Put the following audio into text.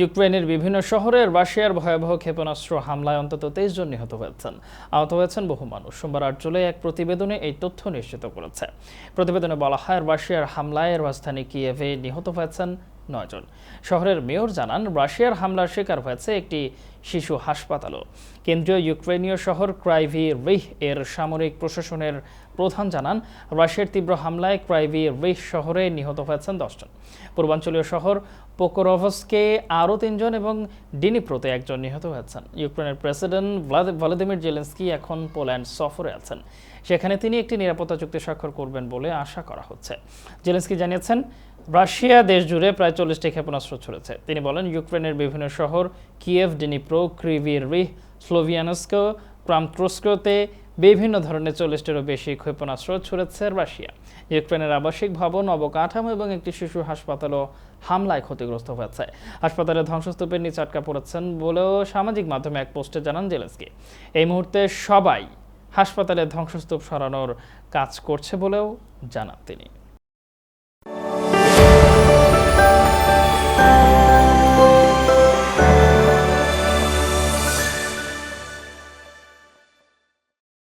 ইউক্রেনের বিভিন্ন শহরের রাশিয়ার ভয়াবহ ক্ষেপণাস্ত্র হামলায় অন্তত তেইশ জন নিহত হয়েছেন। আহত হয়েছেন বহু মানুষ। সোমবার আট জুলাই এক প্রতিবেদনে এই তথ্য নিশ্চিত করেছে। প্রতিবেদনে বলা হয়, রাশিয়ার হামলায় রাজধানী কিয়েভে নিহত হয়েছেন নয়জন শহরের মেয়র জানান, রাশিয়ার হামলার শিকার হয়েছে একটি শিশু হাসপাতালও। কেন্দ্রীয় ইউক্রেনীয় শহর ক্রাইভি রিহ এর সামরিক প্রশাসনের প্রধান জানান, রাশিয়ার তীব্র হামলায় ক্রাইভি রিহ শহরে নিহত হয়েছেন দশজন পূর্বাঞ্চলীয় শহর পোকোরভসকে আরও তিনজন এবং ডিনিপ্রোতে একজন নিহত হয়েছেন। ইউক্রেনের প্রেসিডেন্ট ভ্লাদ- ভলোদিমির জেলেন্সকি এখন পোল্যান্ড সফরে আছেন। সেখানে তিনি একটি নিরাপত্তা চুক্তি স্বাক্ষর করবেন বলে আশা করা হচ্ছে। জেলেন্সকি জানিয়েছেন রাশিয়া দেশ জুড়ে প্রায় চল্লিশটি ক্ষেপণাস্ত্র ছড়েছে। তিনি বলেন, ইউক্রেনের বিভিন্ন শহর, Kyiv, Dnipro Kryvyi Rih, Sloviansk ক্রামট্রোস্কোতে বিভিন্ন ধরনের চল্লিশটিরও বেশি ক্ষেপণাস্ত্র ছুড়েছে রাশিয়া। ইউক্রেনের আবাসিক ভবন, অবকাঠামো এবং একটি শিশু হাসপাতালও হামলায় ক্ষতিগ্রস্ত হয়েছে। হাসপাতালে ধ্বংসস্তূপের নিচে আটকা পড়েছেন বলেও সামাজিক মাধ্যমে এক পোস্টে জানান জেলেন্সকি। এই মুহূর্তে সবাই হাসপাতালে ধ্বংসস্তূপ সরানোর কাজ করছে বলেও জানান তিনি।